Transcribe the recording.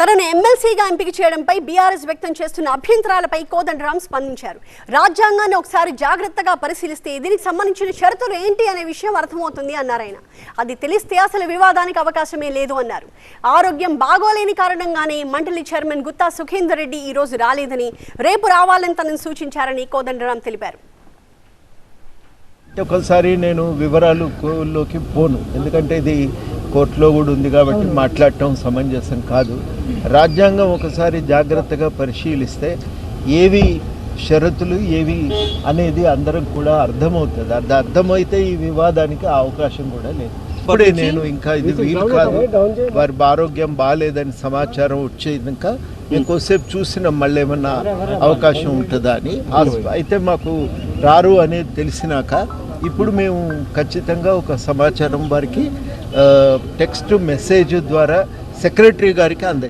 తనను ఎమ్మెల్సీగా ఎంపిక చేయడంపై బీఆర్ఎస్ వ్యక్తం చేస్తున్న అభ్యంతరాలపై కోదండరాం స్పందించారు. రాజ్యాంగాన్ని ఒకసారి జాగ్రత్తగా పరిశీలిస్తే దీనికి సంబంధించిన షరతులు ఏంటి అనే విషయం అర్థమవుతుంది అన్నారు ఆయన. అది తెలిస్తే అసలు వివాదానికి అవకాశమే లేదు అన్నారు. ఆరోగ్యం బాగోలేని కారణంగానే మండలి చైర్మన్ గుత్తా సుఖేందర్ రెడ్డి ఈ రోజు రాలేదని రేపు రావాలని తనను సూచించారని కోదండరాం తెలిపారు. ఒకసారి నేను వివరాలు లోకి పోను. ఎందుకంటే ఇది కోర్టులో కూడా ఉంది కాబట్టి మాట్లాడటం సమంజసం కాదు. రాజ్యాంగం ఒకసారి జాగ్రత్తగా పరిశీలిస్తే ఏవి షరతులు ఏవి అనేది అందరం కూడా అర్థమవుతుంది. అది అర్థమైతే ఈ వివాదానికి ఆ అవకాశం కూడా లేదు. ఇప్పుడే నేను ఇంకా ఇది వీలు కాదు. వారి ఆరోగ్యం బాగాలేదని సమాచారం వచ్చేదాక మేము కొద్దిసేపు చూసిన మళ్ళీ ఏమన్నా అవకాశం ఉంటుందా అని. అయితే మాకు రారు అనేది తెలిసినాక ఇప్పుడు మేము ఖచ్చితంగా ఒక సమాచారం వారికి టెక్స్ట్ మెసేజ్ ద్వారా సెక్రటరీ గారికి అంద